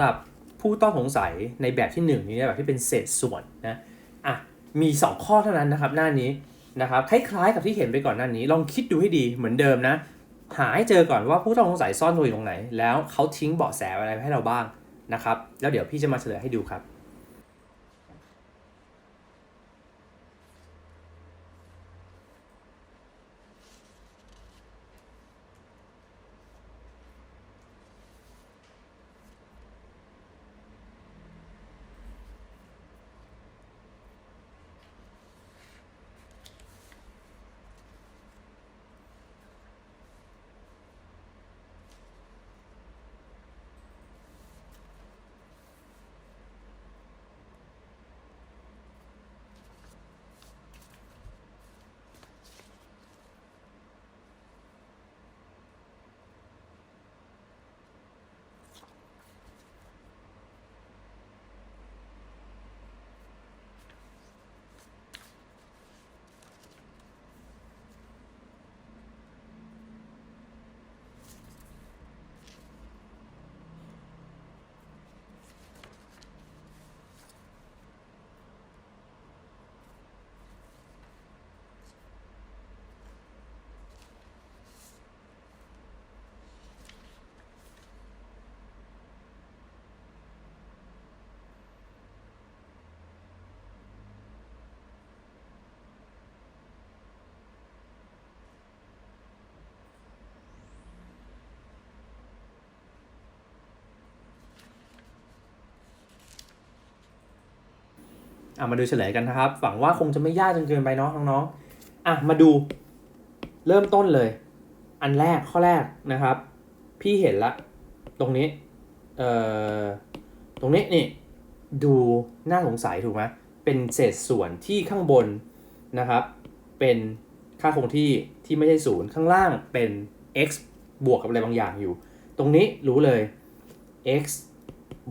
ำหรับผู้ต้องสงสัยในแบบที่1นี้แบบที่เป็นเศษส่วนนะอะมี 2 ข้อเท่านั้นนะครับหน้านี้นะครับคล้ายๆกับที่เห็นไปก่อนหน้านี้ ลองคิดดูให้ดีเหมือนเดิมนะ หาให้เจอก่อนว่าผู้ต้องสงสัยซ่อนตัวอยู่ตรงไหน แล้วเขาทิ้งเบาะแสอะไรไว้ให้เราบ้างนะครับ แล้วเดี๋ยวพี่จะมาเฉลยให้ดูครับ อะมาดูเฉลยกันนะครับหวังว่าคงจะไม่ยากจนเกินไปเนาะน้องๆอะมาดูเริ่มต้นเลย อันแรกข้อแรกนะครับ พี่เห็นละ ตรงนี้เอ่อตรงนี้นี่ดูน่าสงสัยถูกไหมเป็นเศษส่วนที่ข้างบนนะครับ เป็นค่าคงที่ที่ไม่ใช่ศูนย์ข้างล่างเป็น x บวกกับอะไรบางอย่างอยู่ ตรงนี้รู้เลย x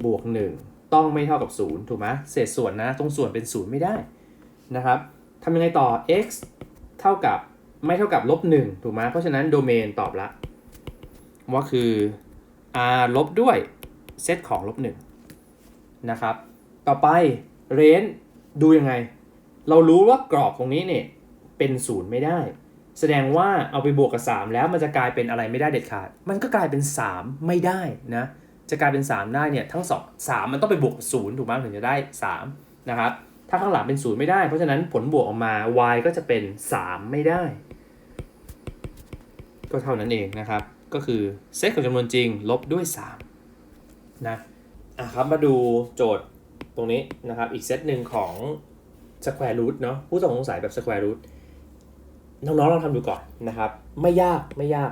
บวก1 ต้องไม่เท่ากับ 0 ถูกไหมเศษส่วนนะ ตรงส่วนเป็น 0 ไม่ได้นะครับทำยังไงต่อ x เท่ากับไม่เท่ากับลบ1ถูกไหมเพราะฉะนั้นโดเมนตอบละ ว่าคือ r ลบด้วยเซตของลบ1นะครับ ต่อไปเรนดูยังไง เรารู้ว่ากรอบตรงนี้เนี่ยเป็น0ไม่ได้ แสดงว่าเอาไปบวกกับ 3 แล้วมันจะกลายเป็นอะไรไม่ได้เด็ดขาด มันก็กลายเป็น 3 ไม่ได้นะ จะกลายเป็น 3 ได้เนี่ยทั้ง2 3 มันต้องไปบวกกับ0ถูกไหมถึงจะได้3นะครับถ้าข้างหลังเป็น 0 ไม่ได้ เพราะฉะนั้นผลบวกออกมา y ก็จะเป็น 3 ไม่ได้ ก็เท่านั้นเองนะครับ ก็คือเซตของจำนวนจริงลบด้วย3นะอะครับมาดูโจทย์ตรงนี้นะครับ อีกเซตหนึ่งของ square root เนาะผู้ต้องสงสัยแบบ square root น้องๆลองทำดูก่อนนะครับ ไม่ยากไม่ยาก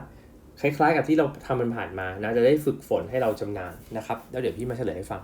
คล้ายๆ กับที่เราทำมันผ่านมานะจะได้ฝึกฝนให้เราชำนาญนะครับ แล้วเดี๋ยวพี่มาเฉลยให้ฟัง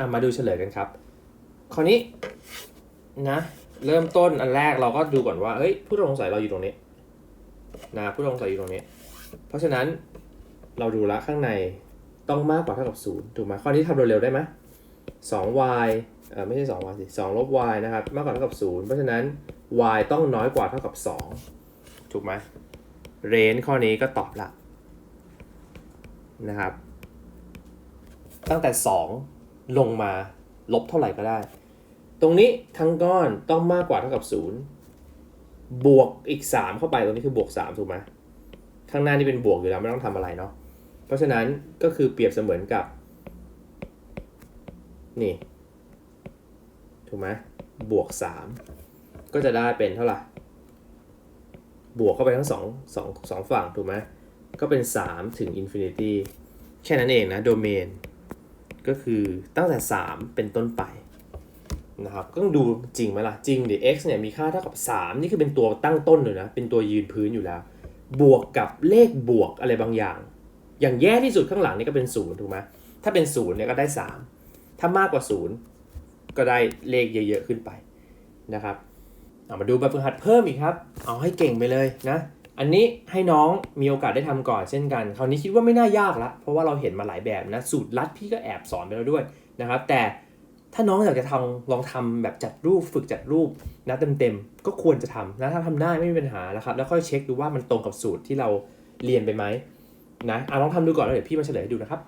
อะมาดูเฉลยกันครับ คราวนี้นะ เริ่มต้นอันแรกเราก็ดูก่อนว่าเฮ้ยผู้ต้องสงสัยเราอยู่ตรงนี้นะผู้ต้องสงสัยอยู่ตรงนี้ เพราะฉะนั้นเราดูละข้างในต้องมากกว่าเท่ากับ0ถูกไหมข้อนี้ทำเร็วๆได้ไหม 2y เออไม่ใช่ 2y สิ2ลบ y นะครับมากกว่าเท่ากับ0เพราะฉะนั้น y ต้องน้อยกว่าเท่ากับ2ถูกไหมเรนข้อนี้ก็ตอบละนะครับ ตั้งแต่2 ลงมาลบเท่าไหร่ก็ได้ ตรงนี้ทั้งก้อนต้องมากกว่าเท่ากับ 0 บวกอีก 3 เข้าไปตรงนี้คือบวก 3 ถูกไหมข้างหน้านี่เป็นบวกอยู่แล้วไม่ต้องทำอะไรเนาะ เพราะฉะนั้นก็คือเปรียบเสมือนกับ นี่ ถูกไหมบวก 3 ก็จะได้เป็นเท่าไหร่ บวกเข้าไปทั้งสองสองสองฝั่งถูกไหมก็เป็น 3 ถึงอินฟินิตี้แค่นั้นเองนะ โดเมน ก็คือตั้งแต่ 3 เป็นต้นไปนะครับก็ต้องดูจริงไหมล่ะ จริงดิ x เนี่ยมีค่าเท่ากับ 3 นี่คือเป็นตัวตั้งต้นเลยนะ เป็นตัวยืนพื้นอยู่แล้ว บวกกับเลขบวกอะไรบางอย่าง อย่างแย่ที่สุดข้างหลังนี่ก็เป็น0ถูกไหมถ้าเป็น0เนี่ยก็ได้ 3 ถ้ามากกว่า 0 ก็ได้เลขเยอะๆขึ้นไปนะครับเอามาดูแบบฝึกหัดเพิ่มอีกครับ เอาให้เก่งไปเลยนะ อันนี้ให้น้องมีโอกาสได้ทำก่อนเช่นกัน คราวนี้คิดว่าไม่น่ายากละเพราะว่าเราเห็นมาหลายแบบนะ สูตรลัดพี่ก็แอบสอนไปแล้วด้วยนะครับ แต่ถ้าน้องอยากจะทำลองทำแบบจัดรูปฝึกจัดรูปนะเต็มๆ ก็ควรจะทำนะถ้าทำได้ไม่มีปัญหานะครับ แล้วค่อยเช็คดูว่ามันตรงกับสูตรที่เราเรียนไปไหมนะอะลองทำดูก่อนแล้วเดี๋ยวพี่มาเฉลยให้ดูนะครับ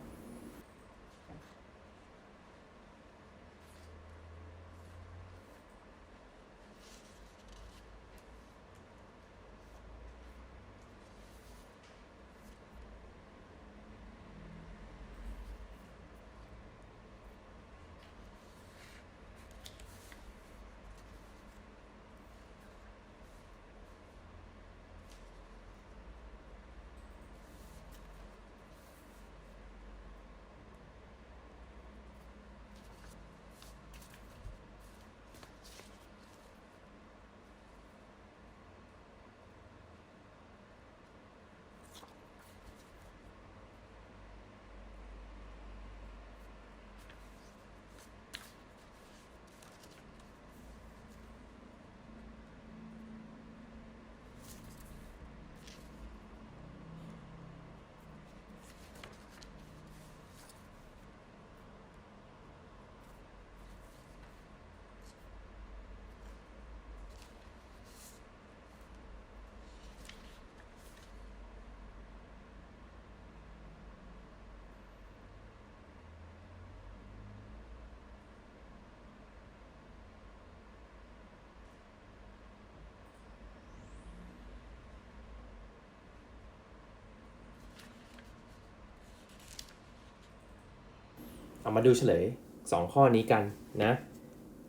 เอามาดูเฉลย 2 ข้อนี้กันนะ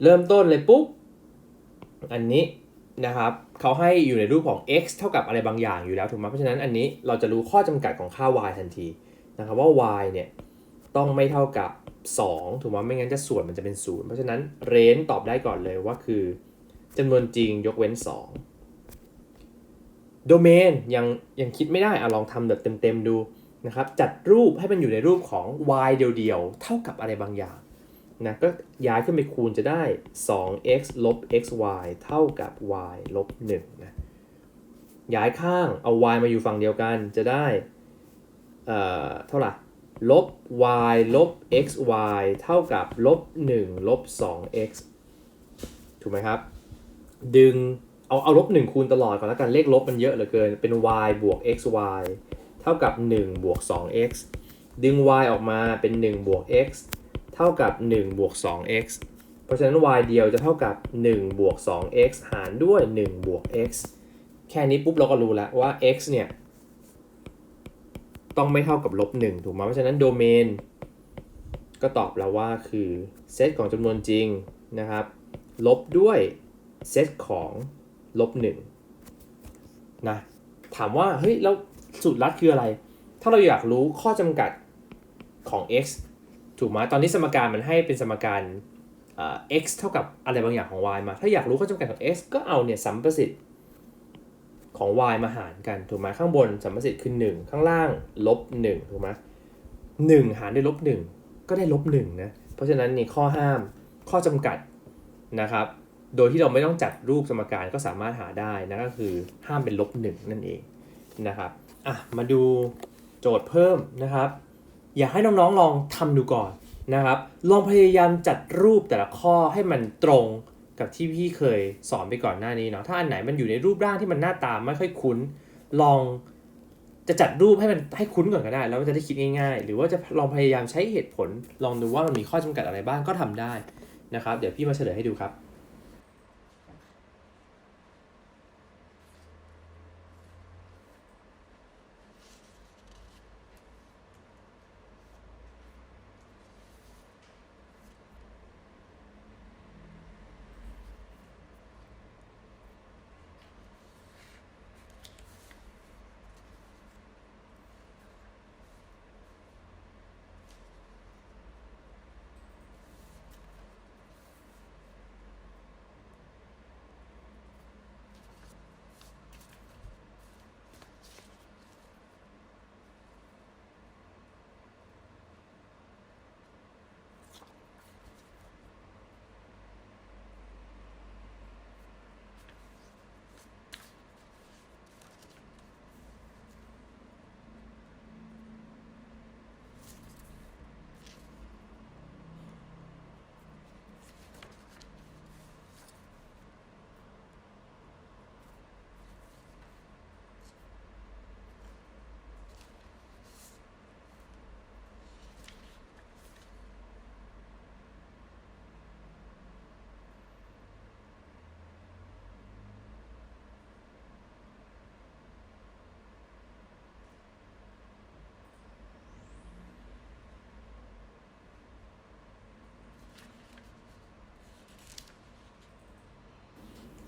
เริ่มต้นเลยปุ๊บ อันนี้นะครับเขาให้อยู่ในรูปของ x เท่ากับอะไรบางอย่างอยู่แล้วถูกไหมเพราะฉะนั้นอันนี้เราจะรู้ข้อจำกัดของค่า y ทันทีนะครับว่า y เนี่ยต้องไม่เท่ากับ 2 ถูกไหมไม่งั้นจะส่วนมันจะเป็น 0 เพราะฉะนั้นเรนตอบได้ก่อนเลยว่าคือจำนวนจริงยกเว้น 2 โดเมนยังยังคิดไม่ได้อะลองทำแบบเต็มๆดู นะครับจัดรูปให้มันอยู่ในรูปของ y เดียวๆ เท่ากับอะไรบางอย่างนะก็ย้ายขึ้นไปคูณจะได้ 2x ลบ xy เท่ากับ y ลบ1นะย้ายข้างเอา y มาอยู่ฝั่งเดียวกันจะได้เอ่อเท่าไหร่ลบ y ลบ xy เท่ากับลบ1ลบ 2x ถูกไหมครับ ดึงเอาเอาลบ1คูณตลอดก่อนแล้วกันเลขลบมันเยอะเหลือเกินเป็น y บวก xy เท่ากับ1บวก 2x ดึง y ออกมาเป็น1บวก x เท่ากับ1บวก 2x เพราะฉะนั้น y เดียวจะเท่ากับ1บวก 2x หารด้วย1บวก x แค่นี้ปุ๊บเราก็รู้แล้วว่า x เนี่ย ต้องไม่เท่ากับลบ1ถูกไหมเพราะฉะนั้นโดเมน ก็ตอบแล้วว่าคือเซตของจำนวนจริงนะครับ ลบด้วยเซตของลบ1นะถามว่าเฮ้ยแล้ว สูตรลัดคืออะไร ถ้าเราอยากรู้ข้อจำกัดของ x ถูกไหมตอนนี้สมการมันให้เป็นสมการ x เท่ากับอะไรบางอย่างของ y มา ถ้าอยากรู้ข้อจำกัดของ x ก็เอาเนี่ยสัมประสิทธิ์ของ y มาหารกันถูกไหมข้างบนสัมประสิทธิ์คือ 1 ข้างล่างลบ1ถูกไหม1หารด้วยลบ1ก็ได้ลบ1นะ เพราะฉะนั้นนี่ข้อห้ามข้อจำกัดนะครับ โดยที่เราไม่ต้องจัดรูปสมการก็สามารถหาได้นะก็คือห้ามเป็นลบ1นั่นเองนะครับ อะมาดูโจทย์เพิ่มนะครับ อยากให้น้องๆลองทำดูก่อนนะครับ ลองพยายามจัดรูปแต่ละข้อให้มันตรงกับที่พี่เคยสอนไปก่อนหน้านี้เนาะถ้าอันไหนมันอยู่ในรูปร่างที่มันหน้าตาไม่ค่อยคุ้น ลองจะจัดรูปให้มันให้คุ้นก่อนก็ได้ แล้วมันจะได้คิดง่ายๆ หรือว่าจะลองพยายามใช้เหตุผล ลองดูว่ามันมีข้อจำกัดอะไรบ้างก็ทำได้นะครับ เดี๋ยวพี่มาเฉลยให้ดูครับ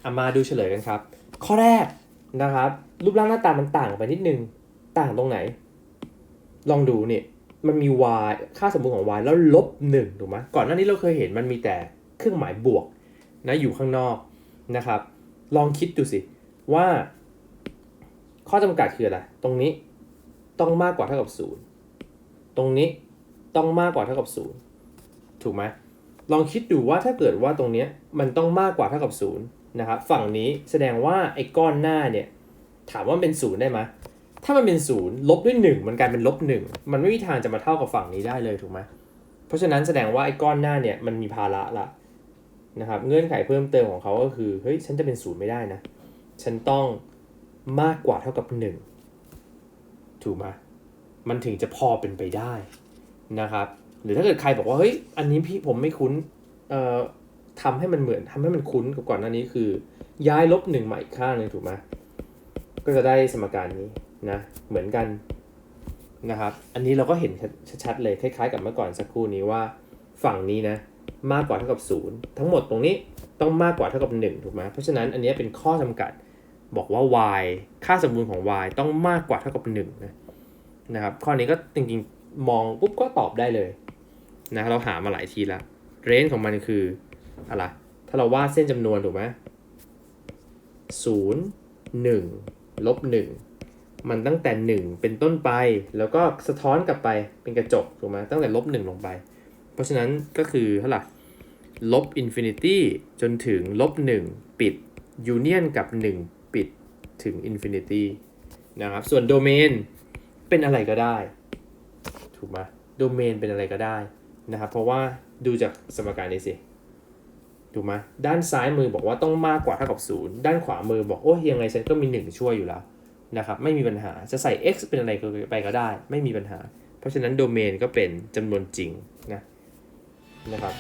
อะมาดูเฉลยกันครับ ข้อแรกนะครับ รูปร่างหน้าตามันต่างไปนิดนึง ต่างตรงไหน ลองดูเนี่ยมันมี y ค่าสมมติของ y แล้วลบหนึ่งถูกไหมก่อนหน้านี้เราเคยเห็นมันมีแต่เครื่องหมายบวกนะอยู่ข้างนอกนะครับ ลองคิดดูสิว่า ข้อจำกัดคืออะไร ตรงนี้ต้องมากกว่าเท่ากับศูนย์ตรงนี้ต้องมากกว่าเท่ากับศูนย์ถูกไหมลองคิดดูว่าถ้าเกิดว่าตรงนี้มันต้องมากกว่าเท่ากับศู นะครับฝั่งนี้แสดงว่าไอ้ก้อนหน้าเนี่ยถามว่าเป็นศูนย์ได้ไหมถ้ามันเป็นศูนย์ลบด้วยหนึ่งมันกลายเป็นลบหนึ่งมันไม่มีทางจะมาเท่ากับฝั่งนี้ได้เลยถูกไหมเพราะฉะนั้นแสดงว่าไอ้ก้อนหน้าเนี่ยมันมีภาระละนะครับเงื่อนไขเพิ่มเติมของเขาก็คือเฮ้ยฉันจะเป็นศูนย์ไม่ได้นะ ฉันต้องมากกว่าเท่ากับหนึ่งถูกไหมมันถึงจะพอเป็นไปได้นะครับ หรือถ้าเกิดใครบอกว่าเฮ้ยอันนี้พี่ผมไม่คุ้นเอ่อ ทำให้มันเหมือนทำให้มันคุ้นกับก่อนหน้านี้คือ ย้ายลบหนึ่งมาอีกข้างหนึ่งถูกไหมก็จะได้สมการนี้นะเหมือนกันนะครับ อันนี้เราก็เห็นชัดๆเลยคล้ายๆ กับเมื่อก่อนสักครู่นี้ว่าฝั่งนี้นะมากกว่าเท่ากับศูนย์ทั้งหมดตรงนี้ต้องมากกว่าเท่ากับหนึ่งถูกไหมเพราะฉะนั้นอันนี้เป็นข้อจำกัดบอกว่า y ค่าสมบูรณ์ของ y ต้องมากกว่าเท่ากับ1นะนะครับข้อนี้ก็จริงๆมองปุ๊บก็ตอบได้เลยนะเราหามาหลายทีแล้วเรนจ์ของมันคือ อะไรถ้าเราวาดเส้นจำนวนถูกไหมศูนย์หนึ่งลบหนึ่งมันตั้งแต่ 1 เป็นต้นไป แล้วก็สะท้อนกลับไปเป็นกระจกถูกไหมตั้งแต่ลบหนึ่งลงไป เพราะฉะนั้นก็คือเท่าไหร่ลบอินฟินิตี้จนถึงลบหนึ่งปิดยูเนียนกับ 1 ปิดถึงอินฟินิตี้นะครับ ส่วนโดเมนเป็นอะไรก็ได้ ถูกไหมโดเมนเป็นอะไรก็ได้นะครับ เพราะว่าดูจากสมการนี้สิ ถูกไหมด้านซ้ายมือบอกว่าต้องมากกว่าเท่ากับศูนย์ด้านขวามือบอกโอ้ยยังไงฉันก็มี 1 ช่วยอยู่แล้วนะครับไม่มีปัญหาจะใส่ x เป็นอะไรก็ไปก็ได้ ไม่มีปัญหา เพราะฉะนั้นโดเมนก็เป็นจำนวนจริงนะนะครับ